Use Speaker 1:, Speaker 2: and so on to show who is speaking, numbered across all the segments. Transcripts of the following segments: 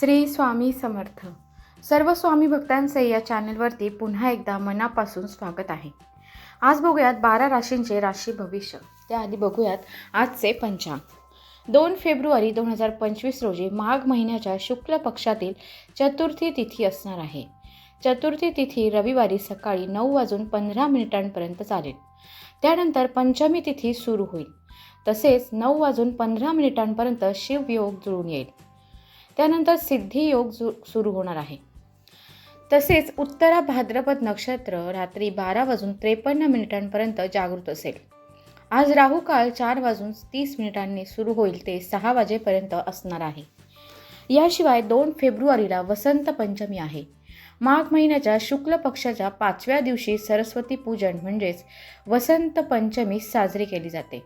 Speaker 1: श्री स्वामी समर्थ. सर्व स्वामी भक्तांचे या चॅनलवरती पुन्हा एकदा मनापासून स्वागत आहे. आज बघूयात बारा राशींचे राशी भविष्य. त्याआधी बघूयात आजचे पंचांग. दोन फेब्रुवारी दोन हजार पंचवीस रोजी माघ महिन्याच्या शुक्ल पक्षातील चतुर्थी तिथी असणार आहे. चतुर्थी तिथी रविवारी सकाळी नऊ वाजून पंधरा मिनिटांपर्यंत चालेल. त्यानंतर पंचमी तिथी सुरू होईल. तसेच नऊ वाजून पंधरा मिनिटांपर्यंत शिवयोग जुळून येईल. त्यानंतर सिद्धी योग सुरू होणार आहे. तसेच उत्तरा भाद्रपद नक्षत्र रात्री बारा वाजून त्रेपन्न मिनिटांपर्यंत जागृत असेल. आज राहू काळ चार वाजून तीस मिनिटांनी सुरू होईल ते सहा वाजेपर्यंत असणार आहे. याशिवाय दोन फेब्रुवारीला वसंत पंचमी आहे. माघ महिन्याच्या शुक्ल पक्षाच्या पाचव्या दिवशी सरस्वती पूजन म्हणजेच वसंत पंचमी साजरी केली जाते.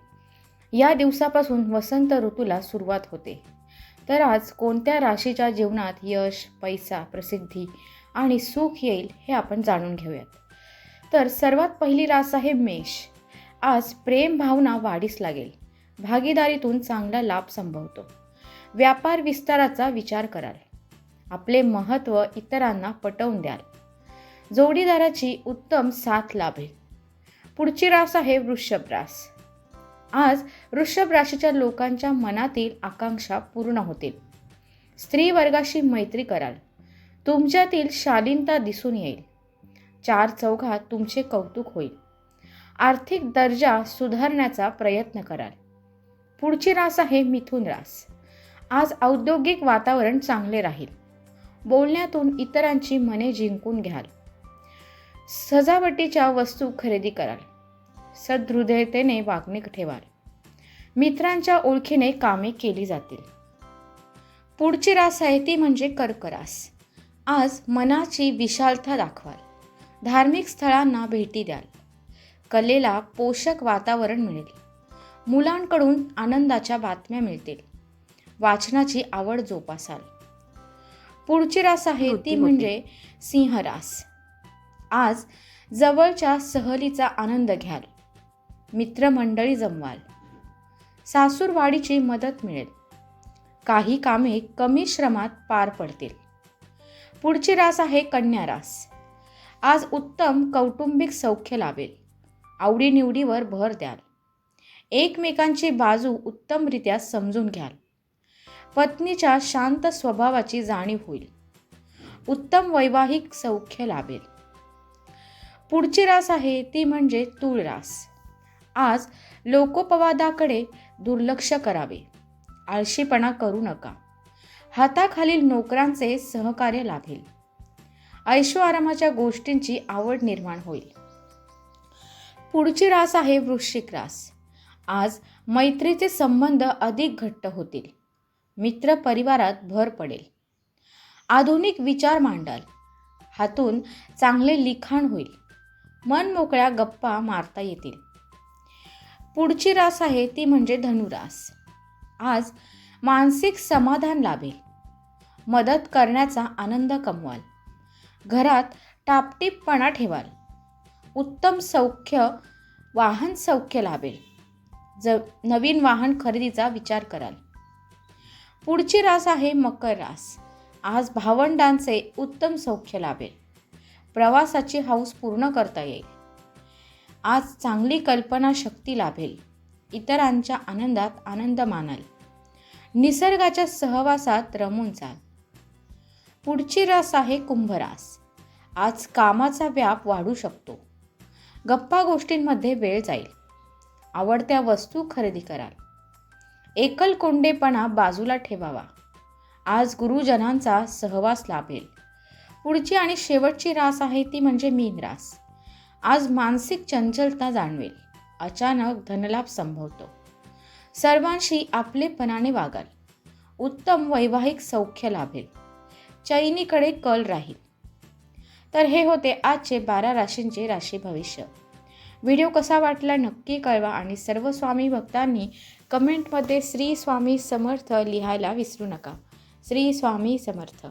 Speaker 1: या दिवसापासून वसंत ऋतूला सुरुवात होते. तर आज कोणत्या राशीच्या जीवनात यश पैसा प्रसिद्धी आणि सुख येईल हे आपण जाणून घेऊयात. तर सर्वात पहिली रास आहे मेष. आज प्रेम भावना वाढीस लागेल. भागीदारीतून चांगला लाभ संभवतो. व्यापार विस्ताराचा विचार कराल. आपले महत्त्व इतरांना पटवून द्याल. जोडीदाराची उत्तम साथ लाभेल. पुढची रास आहे वृषभ रास. आज वृषभ राशीच्या लोकांच्या मनातील आकांक्षा पूर्ण होतील. स्त्री वर्गाशी मैत्री कराल. तुमच्यातील शालीनता दिसून येईल. चार चौघात तुमचे कौतुक होईल. आर्थिक दर्जा सुधारण्याचा प्रयत्न कराल. पुढची रास आहे मिथुन रास. आज औद्योगिक वातावरण चांगले राहील. बोलण्यातून इतरांची मने जिंकून घ्याल. सजावटीच्या वस्तू खरेदी कराल. सदहृदयतेने वागणूक ठेवाल मित्रांच्या ओळखीने कामे केली जातील. पुढची रास आहे ती म्हणजे कर्करास आज मनाची विशालता दाखवाल. धार्मिक स्थळांना भेटी द्याल. कलेला पोषक वातावरण मिळेल. मुलांकडून आनंदाच्या बातम्या मिळतील. वाचनाची आवड जोपासाल. पुढची रास आहे ती म्हणजे सिंहरास आज जवळच्या सहलीचा आनंद घ्याल. मित्रमंडळी जमवाल. सासूरवाडीची मदत मिळेल. काही कामे कमी श्रमात पार पडतील. पुढची रास आहे कन्या रास. आज उत्तम कौटुंबिक सौख्य लाभेल आवडीनिवडीवर भर द्याल. एकमेकांची बाजू उत्तमरित्या समजून घ्याल. पत्नीच्या शांत स्वभावाची जाणीव होईल. उत्तम वैवाहिक सौख्य लाभेल. पुढची रास आहे ती म्हणजे तूळ रास आज लोकोपवादाकडे दुर्लक्ष करावे. आळशीपणा करू नका. हाताखालील नोकरांचे सहकार्य लाभेल. ऐशो आरामाच्या गोष्टींची आवड निर्माण होईल. पुढची रास आहे वृश्चिक रास. आज मैत्रीचे संबंध अधिक घट्ट होतील. मित्र परिवारात भर पडेल. आधुनिक विचार मांडाल. हातून चांगले लिखाण होईल. मन मोकळ्या गप्पा मारता येतील. पुढची रास आहे ती म्हणजे धनुरास. आज मानसिक समाधान लाभेल. मदत करण्याचा आनंद कमवाल. घरात टापटीपपणा ठेवाल. उत्तम सौख्य वाहन सौख्य लाभेल. ज नवीन वाहन खरेदीचा विचार कराल. पुढची रास आहे मकर रास. आज भावंडांचे उत्तम सौख्य लाभेल. प्रवासाची हौस पूर्ण करता येईल. आज चांगली कल्पनाशक्ती लाभेल. इतरांच्या आनंदात आनंद मानाल. निसर्गाच्या सहवासात रमून जाल. पुढची रस आहे कुंभरास. आज कामाचा व्याप वाढू शकतो. गप्पा गोष्टींमध्ये वेळ जाईल. आवडत्या वस्तू खरेदी कराल. एकलकोंडेपणा बाजूला ठेवावा. आज गुरुजनांचा सहवास लाभेल. पुढची आणि शेवटची रास आहे ती म्हणजे मीन रास. आज मानसिक चंचलता जाणवेल. अचानक धनलाभ संभवतो. सर्वांशी आपलेपणाने वागाल. उत्तम वैवाहिक सौख्य लाभेल. चैनीकडे कल राहील. तर हे होते आजचे बारा राशींचे राशी भविष्य. व्हिडिओ कसा वाटला नक्की कळवा आणि सर्व स्वामी भक्तांनी कमेंटमध्ये श्री स्वामी समर्थ लिहायला विसरू नका. श्री स्वामी समर्थ.